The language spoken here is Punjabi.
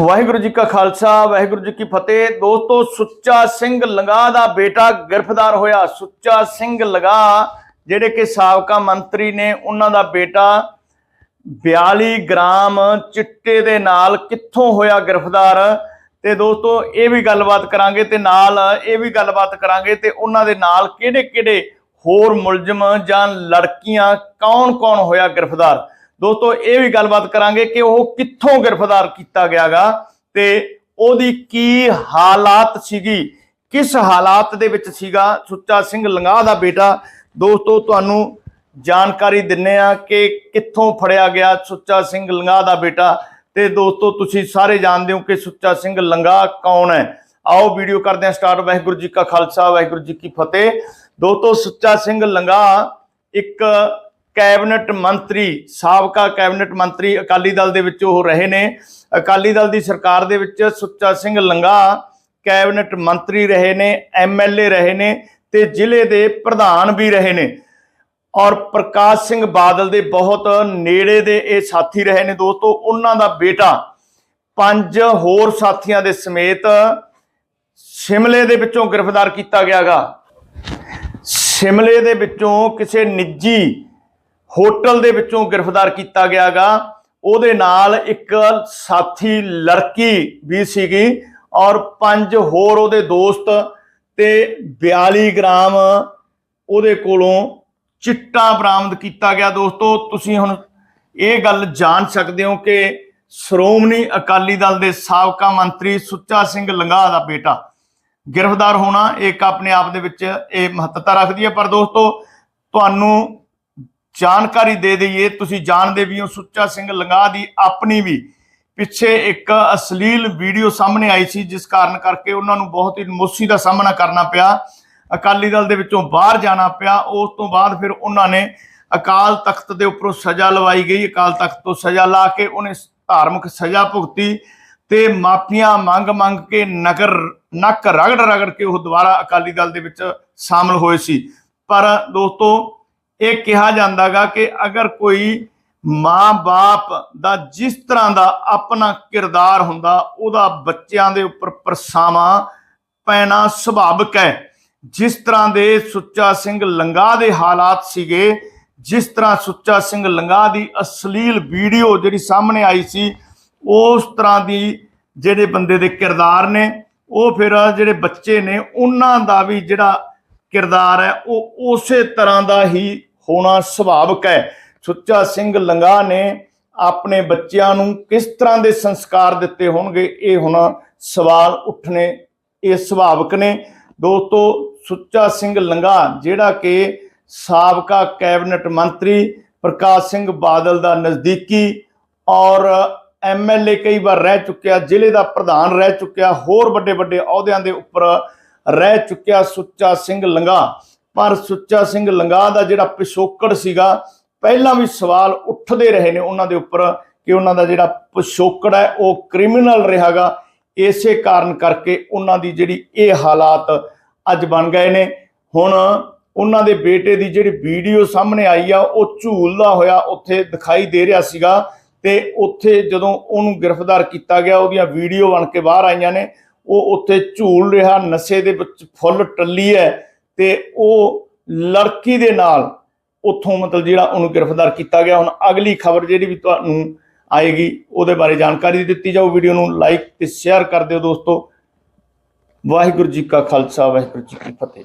ਵਾਹਿਗੁਰੂ ਜੀ ਕਾ ਖਾਲਸਾ, ਵਾਹਿਗੁਰੂ ਜੀ ਕੀ ਫਤਿਹ। ਦੋਸਤੋ, ਸੁੱਚਾ ਸਿੰਘ ਲੰਗਾ ਦਾ ਬੇਟਾ ਗ੍ਰਿਫਤਾਰ ਹੋਇਆ। ਸੁੱਚਾ ਸਿੰਘ ਲੰਗਾ, ਜਿਹੜੇ ਕਿ ਸਾਬਕਾ ਮੰਤਰੀ ਨੇ, ਉਹਨਾਂ ਦਾ ਬੇਟਾ 42 ਗ੍ਰਾਮ ਚਿੱਟੇ ਦੇ ਨਾਲ ਕਿੱਥੋਂ ਹੋਇਆ ਗ੍ਰਿਫਤਾਰ? ਤੇ ਦੋਸਤੋ, ਇਹ ਵੀ ਗੱਲਬਾਤ ਕਰਾਂਗੇ ਤੇ ਨਾਲ ਇਹ ਵੀ ਗੱਲਬਾਤ ਕਰਾਂਗੇ ਤੇ ਉਹਨਾਂ ਦੇ ਨਾਲ ਕਿਹੜੇ-ਕਿਹੜੇ ਹੋਰ ਮੁਲਜ਼ਮ ਜਾਂ ਲੜਕੀਆਂ ਕੌਣ-ਕੌਣ ਹੋਇਆ ਗ੍ਰਿਫਤਾਰ? ਦੋਸਤੋ, ਇਹ ਵੀ ਗੱਲਬਾਤ ਕਰਾਂਗੇ ਕਿ ਉਹ ਕਿੱਥੋਂ ਗ੍ਰਿਫਤਾਰ ਕੀਤਾ ਗਿਆਗਾ ਤੇ ਉਹਦੀ ਕੀ ਹਾਲਾਤ ਸੀਗੀ, ਕਿਸ ਹਾਲਾਤ ਦੇ ਵਿੱਚ ਸੀਗਾ, ਸੁੱਚਾ ਸਿੰਘ ਲੰਗਾਹ ਦਾ ਬੇਟਾ। ਦੋਸਤੋ, ਤੁਹਾਨੂੰ ਜਾਣਕਾਰੀ ਦਿੰਨੇ ਆ ਕਿ ਕਿੱਥੋਂ ਫੜਿਆ ਗਿਆ ਸੁੱਚਾ ਸਿੰਘ ਲੰਗਾਹ ਦਾ ਬੇਟਾ। ਤੇ ਦੋਸਤੋ, ਤੁਸੀਂ ਸਾਰੇ ਜਾਣਦੇ ਹੋ ਕਿ ਸੁੱਚਾ ਸਿੰਘ ਲੰਗਾਹ ਕੌਣ ਹੈ। ਆਓ, ਵੀਡੀਓ ਕਰਦੇ ਹਾਂ ਸਟਾਰਟ। ਵਾਹਿਗੁਰੂ ਜੀ ਕਾ ਖਾਲਸਾ, ਵਾਹਿਗੁਰੂ ਜੀ ਕੀ ਫਤਿਹ। ਦੋਸਤੋ, ਸੁੱਚਾ ਸਿੰਘ ਲੰਗਾਹ ਇੱਕ ਕੈਬਨਿਟ ਮੰਤਰੀ, ਸਾਬਕਾ ਕੈਬਨਿਟ ਮੰਤਰੀ ਅਕਾਲੀ ਦਲ ਦੇ ਵਿੱਚ ਉਹ ਰਹੇ ਨੇ। ਅਕਾਲੀ ਦਲ ਦੀ ਸਰਕਾਰ ਦੇ ਵਿੱਚ ਸੁੱਚਾ ਸਿੰਘ ਲੰਗਾ ਕੈਬਨਿਟ ਮੰਤਰੀ ਰਹੇ ਨੇ ਐਮਐਲਏ ਰਹੇ ਨੇ ਤੇ ਜ਼ਿਲ੍ਹੇ ਦੇ ਪ੍ਰਧਾਨ ਵੀ ਰਹੇ ਨੇ। ਔਰ ਪ੍ਰਕਾਸ਼ ਸਿੰਘ ਬਾਦਲ ਦੇ ਬਹੁਤ ਨੇੜੇ ਦੇ ਇਹ ਸਾਥੀ ਰਹੇ ਨੇ ਦੋਸਤੋ, ਉਹਨਾਂ ਦਾ ਬੇਟਾ ਪੰਜ ਹੋਰ ਸਾਥੀਆਂ ਦੇ ਸਮੇਤ ਸ਼ਿਮਲੇ ਦੇ ਵਿੱਚੋਂ ਗ੍ਰਿਫਤਾਰ ਕੀਤਾ ਗਿਆਗਾ। ਸ਼ਿਮਲੇ ਦੇ ਵਿੱਚੋਂ ਕਿਸੇ ਨਿੱਜੀ ਹੋਟਲ ਦੇ ਵਿੱਚੋਂ ਗ੍ਰਿਫਤਾਰ ਕੀਤਾ ਗਿਆਗਾ। ਉਹਦੇ ਨਾਲ ਇੱਕ ਸਾਥੀ ਲੜਕੀ ਵੀ ਸੀਗੀ ਔਰ ਪੰਜ ਹੋਰ ਉਹਦੇ ਦੋਸਤ ਤੇ 42 ਗ੍ਰਾਮ ਉਹਦੇ ਕੋਲੋਂ ਚਿੱਟਾ ਬਰਾਮਦ ਕੀਤਾ ਗਿਆ। ਦੋਸਤੋ, ਤੁਸੀਂ ਹੁਣ ਇਹ ਗੱਲ ਜਾਣ ਸਕਦੇ ਹੋ ਕਿ ਸ਼੍ਰੋਮਣੀ ਅਕਾਲੀ ਦਲ ਦੇ ਸਾਬਕਾ ਮੰਤਰੀ ਸੁੱਚਾ ਸਿੰਘ ਲੰਗਾਹ ਦਾ ਬੇਟਾ ਗ੍ਰਿਫਤਾਰ ਹੋਣਾ ਇੱਕ ਆਪਣੇ ਆਪ ਦੇ ਵਿੱਚ ਇਹ ਮਹੱਤਤਾ ਰੱਖਦੀ ਹੈ। ਪਰ ਦੋਸਤੋ, ਤੁਹਾਨੂੰ ਜਾਣਕਾਰੀ ਦੇ ਦਈਏ, ਤੁਸੀਂ ਜਾਣਦੇ ਵੀ ਹੋ, ਸੁੱਚਾ ਸਿੰਘ ਲੰਗਾ ਦੀ ਆਪਣੀ ਵੀ ਪਿੱਛੇ ਇੱਕ ਅਸ਼ਲੀਲ ਵੀਡੀਓ ਸਾਹਮਣੇ ਆਈ ਸੀ, ਜਿਸ ਕਾਰਨ ਕਰਕੇ ਉਹਨਾਂ ਨੂੰ ਬਹੁਤ ਹੀ ਮੁਸ਼ਕਿਲ ਦਾ ਸਾਹਮਣਾ ਕਰਨਾ ਪਿਆ। ਅਕਾਲੀ ਦਲ ਦੇ ਵਿੱਚੋਂ ਬਾਹਰ ਜਾਣਾ ਪਿਆ, ਉਸ ਤੋਂ ਬਾਅਦ ਫਿਰ ਉਹਨਾਂ ਨੇ ਅਕਾਲ ਤਖਤ ਦੇ ਉੱਪਰੋਂ ਸਜ਼ਾ ਲਵਾਈ ਗਈ। ਅਕਾਲ ਤਖਤ ਤੋਂ ਸਜ਼ਾ ਲਾ ਕੇ ਉਹਨੇ ਧਾਰਮਿਕ ਸਜ਼ਾ ਭੁਗਤੀ ਤੇ ਮਾਫੀਆਂ ਮੰਗ ਮੰਗ ਕੇ ਨਗਰ, ਨੱਕ ਰਗੜ ਰਗੜ ਕੇ ਉਹ ਦੁਬਾਰਾ ਅਕਾਲੀ ਦਲ ਦੇ ਵਿੱਚ ਸ਼ਾਮਲ ਹੋਏ ਸੀ। ਪਰ ਦੋਸਤੋ ਇਹ ਕਿਹਾ ਜਾਂਦਾਗਾ ਕਿ ਅਗਰ ਕੋਈ ਮਾਂ-ਬਾਪ ਦਾ ਜਿਸ ਤਰ੍ਹਾਂ ਦਾ ਆਪਣਾ ਕਿਰਦਾਰ ਹੁੰਦਾ, ਉਹਦਾ ਬੱਚਿਆਂ ਦੇ ਉੱਪਰ ਪਰਛਾਵਾਂ ਪੈਣਾ ਸੁਭਾਵਿਕ ਹੈ। ਜਿਸ ਤਰ੍ਹਾਂ ਦੇ ਸੁੱਚਾ ਸਿੰਘ ਲੰਗਾ ਦੇ ਹਾਲਾਤ ਸੀਗੇ, ਜਿਸ ਤਰ੍ਹਾਂ ਸੁੱਚਾ ਸਿੰਘ ਲੰਗਾ ਦੀ ਅਸ਼ਲੀਲ ਵੀਡੀਓ ਜਿਹੜੀ ਸਾਹਮਣੇ ਆਈ ਸੀ, ਉਸ ਤਰ੍ਹਾਂ ਦੀ ਜਿਹੜੇ ਬੰਦੇ ਦੇ ਕਿਰਦਾਰ ਨੇ, ਉਹ ਫਿਰ ਜਿਹੜੇ ਬੱਚੇ ਨੇ, ਉਹਨਾਂ ਦਾ ਵੀ ਜਿਹੜਾ ਕਿਰਦਾਰ ਹੈ, ਉਹ ਉਸੇ ਤਰ੍ਹਾਂ ਦਾ ਹੀ ਹੋਣਾ ਸੁਭਾਵਿਕ ਹੈ। ਸੁੱਚਾ ਸਿੰਘ ਲੰਗਾ ਨੇ ਆਪਣੇ ਬੱਚਿਆਂ ਨੂੰ ਕਿਸ ਤਰ੍ਹਾਂ ਦੇ ਸੰਸਕਾਰ ਦਿੱਤੇ ਹੋਣਗੇ, ਇਹ ਹੁਣ ਸਵਾਲ ਉੱਠਣੇ, ਇਹ ਸੁਭਾਵਿਕ ਨੇ। ਦੋਸਤੋ, ਸੁੱਚਾ ਸਿੰਘ ਲੰਗਾ, ਜਿਹੜਾ ਕਿ ਸਾਬਕਾ ਕੈਬਨਿਟ ਮੰਤਰੀ ਪ੍ਰਕਾਸ਼ ਸਿੰਘ ਬਾਦਲ ਦਾ ਨਜ਼ਦੀਕੀ ਔਰ ਐਮਐਲਏ ਕਈ ਵਾਰ ਰਹਿ ਚੁੱਕਿਆ, ਜ਼ਿਲ੍ਹੇ ਦਾ ਪ੍ਰਧਾਨ ਰਹਿ ਚੁੱਕਿਆ, ਹੋਰ ਵੱਡੇ ਵੱਡੇ ਅਹੁਦਿਆਂ ਦੇ ਉੱਪਰ ਰਹਿ ਚੁੱਕਿਆ ਸੁੱਚਾ ਸਿੰਘ ਲੰਗਾ। ਪਰ ਸੁੱਚਾ ਸਿੰਘ ਲੰਗਾਹ ਦਾ ਜਿਹੜਾ ਪਿਛੋਕੜ ਸੀਗਾ, ਪਹਿਲਾਂ ਵੀ ਸਵਾਲ ਉੱਠਦੇ ਰਹੇ ਨੇ ਉਹਨਾਂ ਦੇ ਉੱਪਰ ਕਿ ਉਹਨਾਂ ਦਾ ਜਿਹੜਾ ਪਿਛੋਕੜ ਹੈ, ਉਹ ਕ੍ਰਿਮੀਨਲ ਰਿਹਾਗਾ। ਇਸੇ ਕਾਰਨ ਕਰਕੇ ਉਹਨਾਂ ਦੀ ਜਿਹੜੀ ਇਹ ਹਾਲਾਤ ਅੱਜ ਬਣ ਗਏ ਨੇ। ਹੁਣ ਉਹਨਾਂ ਦੇ ਬੇਟੇ ਦੀ ਜਿਹੜੀ ਵੀਡੀਓ ਸਾਹਮਣੇ ਆਈ ਆ, ਉਹ ਝੂਲਦਾ ਹੋਇਆ ਉੱਥੇ ਦਿਖਾਈ ਦੇ ਰਿਹਾ ਸੀਗਾ ਤੇ ਉੱਥੇ ਜਦੋਂ ਉਹਨੂੰ ਗ੍ਰਿਫਤਾਰ ਕੀਤਾ ਗਿਆ, ਉਹਦੀਆਂ ਵੀਡੀਓ ਬਣ ਕੇ ਬਾਹਰ ਆਈਆਂ ਨੇ। ਉਹ ਉੱਥੇ ਝੂਲ ਰਿਹਾ, ਨਸ਼ੇ ਦੇ ਵਿੱਚ ਫੁੱਲ ਟੱਲੀ ਹੈ। ਤੇ ਉਹ ਲੜਕੀ ਦੇ ਨਾਲ ਉੱਥੋਂ ਮਤਲਬ ਜਿਹੜਾ ਉਹਨੂੰ ਗ੍ਰਿਫਤਾਰ ਕੀਤਾ ਗਿਆ। ਹੁਣ ਅਗਲੀ ਖਬਰ ਜਿਹੜੀ ਵੀ ਤੁਹਾਨੂੰ ਆਏਗੀ, ਉਹਦੇ ਬਾਰੇ ਜਾਣਕਾਰੀ ਦਿੱਤੀ ਜਾਊ। ਵੀਡੀਓ ਨੂੰ ਲਾਈਕ ਤੇ ਸ਼ੇਅਰ ਕਰ ਦਿਓ ਦੋਸਤੋ। ਵਾਹਿਗੁਰੂ ਜੀ ਕਾ ਖਾਲਸਾ, ਵਾਹਿਗੁਰੂ ਜੀ ਕੀ ਫਤਿਹ।